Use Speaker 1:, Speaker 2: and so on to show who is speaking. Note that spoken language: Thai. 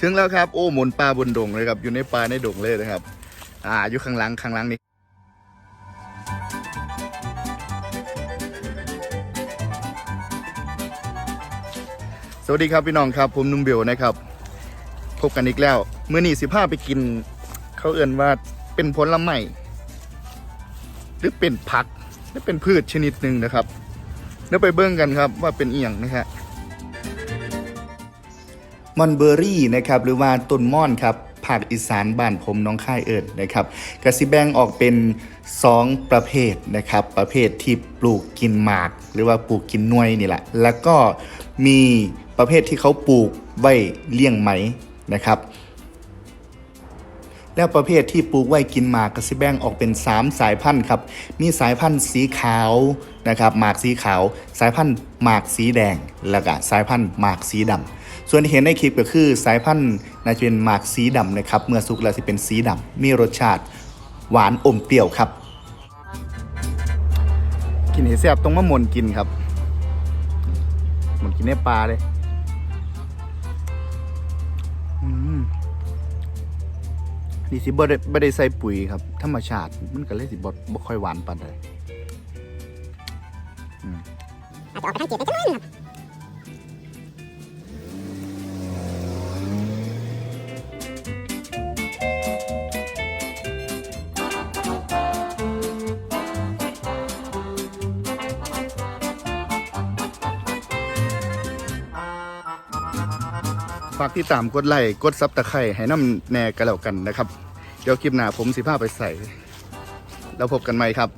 Speaker 1: ถึงแล้วครับโอ้หมุนปลาบนดงเลยครับ อยู่ในป่าในดงเลยนะครับ อ่าอยู่ข้างหลังข้างหลังนี่สวัสดีครับพี่น้องครับ ผมนุ่มเบลนะครับ พบกันอีกแล้วเมื่อนี้สิพาไปกิน เขาเอื่นว่าเป็นผลไม้หรือเป็นผักหรือเป็นพืชชนิดหนึ่งนะครับเดี๋ยวไปเบิ่งกันครับว่าเป็นเอียงนะฮะ มอนเบอรี่นะครับหรือว่าต้นม่อนครับภาคอีสานบ้านผมน้องค่ายเอิญนะครับกสิแบ่งออกเป็น 2 ประเภทนะครับ ประเภทที่ปลูกกินหมาก หรือว่าปลูกกินน่วยนี่แหละ แล้วก็มีประเภทที่เขาปลูกไว้เลี้ยงไหมนะครับ แล้วประเภทที่ปลูกไว้กินหมากก็สิแบ่งออกเป็น 3 สายพันธุ์ครับมีสายพันธุ์สีขาวนะครับหมากสีขาว สายพันธุ์หมากสีแดง แล้วก็สายพันธุ์หมากสีดำส่วนที่เห็นในคลิปก็คือสายพันธุ์น่าจะเป็นหมากสีดำนะครับเมื่อสุกแล้วจะเป็นสีดำมีรสชาติหวานอมเปรี้ยวครับ กินให้แซ่บต้องมะมนกินครับมันกินในปลาเลย นี่สิบ่ได้บ่ได้ใส่ปุ๋ยครับ ธรรมชาติ มันก็เลยสิบ่บ่ค่อยหวานปานใดอืม
Speaker 2: อาจจะออกไปทางเจ็บไปจังเลยนครับ
Speaker 1: ฝากที่ตามกดไลค์กดซับตะไคร่ให้น้ำแน่กันแล้วกันนะครับ เดี๋ยวคลิปหน้าผมสิพาไปใส่ แล้วพบกันใหม่ครับ